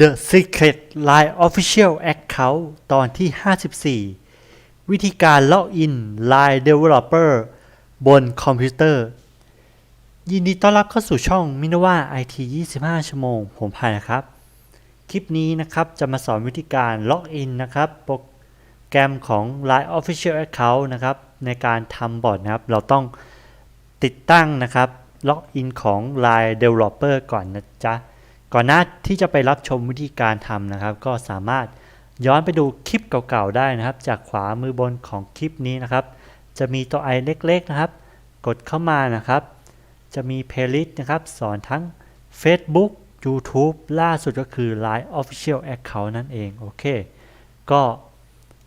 The Secret Line Official Account ตอนที่ 54 วิธีการล็อกอิน Line Developer บนคอมพิวเตอร์ ยินดีต้อนรับเข้าสู่ช่องมินว่า IT 25 ชั่วโมง ผมพายนะครับ คลิปนี้นะครับจะมาสอนวิธีการล็อกอินนะครับ โปรแกรมของ Line Official Account นะครับ ในการทำบอร์ดนะครับ เราต้องติดตั้งนะครับล็อกอินของ Line Developer ก่อนนะจ๊ะ ก่อนหน้าที่จะไปรับชมวิธีการทำนะครับ ก็สามารถย้อนไปดูคลิปเก่าๆได้นะครับ จากขวามือบนของคลิปนี้นะครับ จะมีตัวไอเล็กๆนะครับ กดเข้ามานะครับ จะมีเพลย์ลิสต์นะครับ สอนทั้ง Facebook YouTube ล่าสุดก็คือ Line Official Account นั่นเองโอเค ก็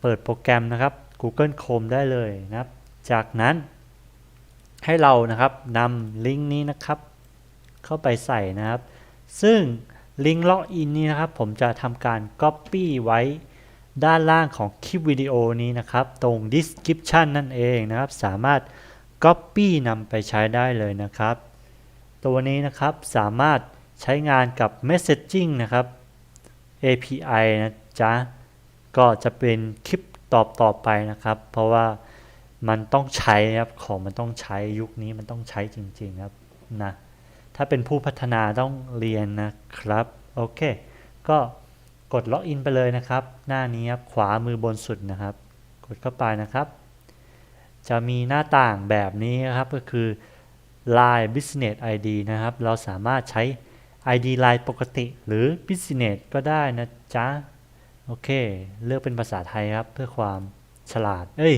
เปิดโปรแกรมนะครับ Google Chrome ได้เลยนะครับ จากนั้นให้เรานะครับนำลิงก์นี้นะครับ เข้าไปใส่นะครับ ซึ่งลิงก์ล็อกอินนี้นะครับ ผมจะทำการ Copy ไว้ด้านล่างของคลิปวิดีโอนี้นะครับ ตรง Description นั่นเองนะครับ สามารถ Copy นำไปใช้ได้เลยนะครับ ตัวนี้นะครับสามารถใช้งานกับ Messaging นะครับ API นะจ๊ะ ก็จะเป็นคลิปตอบต่อไปนะครับ เพราะว่ามันต้องใช้นะครับ ของมันต้องใช้ยุคนี้มันต้องใช้จริงๆครับนะ ถ้าเป็นผู้พัฒนาต้องเรียนนะครับ โอเค ก็กดล็อกอินไปเลยนะครับ หน้านี้ครับ ขวามือบนสุดนะครับ กดเข้าไปนะครับ จะมีหน้าต่างแบบนี้นะครับ ก็คือ Line Business ID นะครับ เราสามารถใช้ ID Line ปกติหรือ Business ก็ได้นะจ๊ะ โอเค เลือกเป็นภาษาไทยครับ เพื่อความฉลาด เอ้ย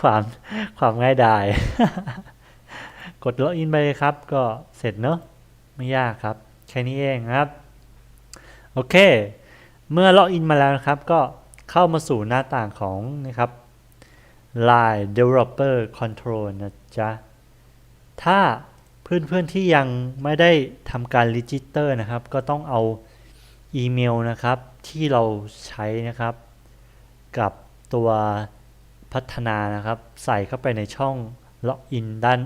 ความ ความง่ายดาย กดล็อกอินไปเลยครับ ก็เสร็จเนอะไม่ยากครับ แค่นี้เองครับ โอเค เมื่อล็อกอินมาแล้วนะครับ ก็เข้ามาสู่หน้าต่างของนะครับ Line Developer Control นะจ๊ะ ถ้าเพื่อนๆที่ยังไม่ได้ทำการรีจิสเตอร์นะครับ ก็ต้องเอาอีเมลนะครับที่เราใช้นะครับ กับตัวพัฒนานะครับ ใส่เข้าไปในช่องล็อกอินด้าน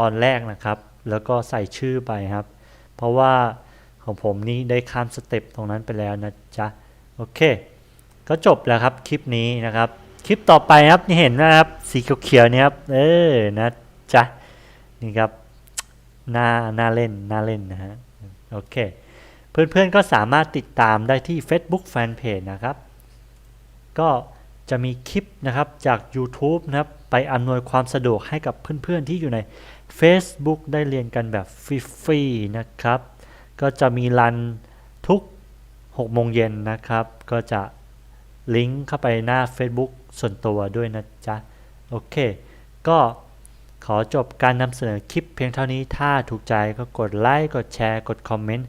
ตอนแรกนะครับ แล้วก็ใส่ชื่อไปครับ เพราะว่าของผมนี้ได้ข้ามสเต็ปตรงนั้นไปแล้วนะจ๊ะโอเค ก็จบแล้วครับคลิปนี้นะครับ คลิปต่อไปครับนี่เห็นนะครับสีเขียวๆเนี่ยครับเออนะจ๊ะนี่ครับน่าน่าเล่นน่าเล่นนะฮะโอเค เพื่อนๆก็สามารถติดตามได้ที่ Facebook Fanpage นะครับ ก็ จะมีคลิปนะครับจาก YouTube นะครับไปอำนวยความสะดวกให้กับเพื่อนๆที่อยู่ใน Facebook ได้เรียนกันแบบฟรีๆนะครับ ก็จะมีรันทุก6โมงเย็นนะครับ ก็จะลิงก์เข้าไปหน้า Facebook ส่วนตัวด้วยนะจ๊ะ โอเค ก็ขอจบการนำเสนอคลิปเพียงเท่านี้ถ้าถูกใจก็กดไลค์กดแชร์ กดคอมเมนต์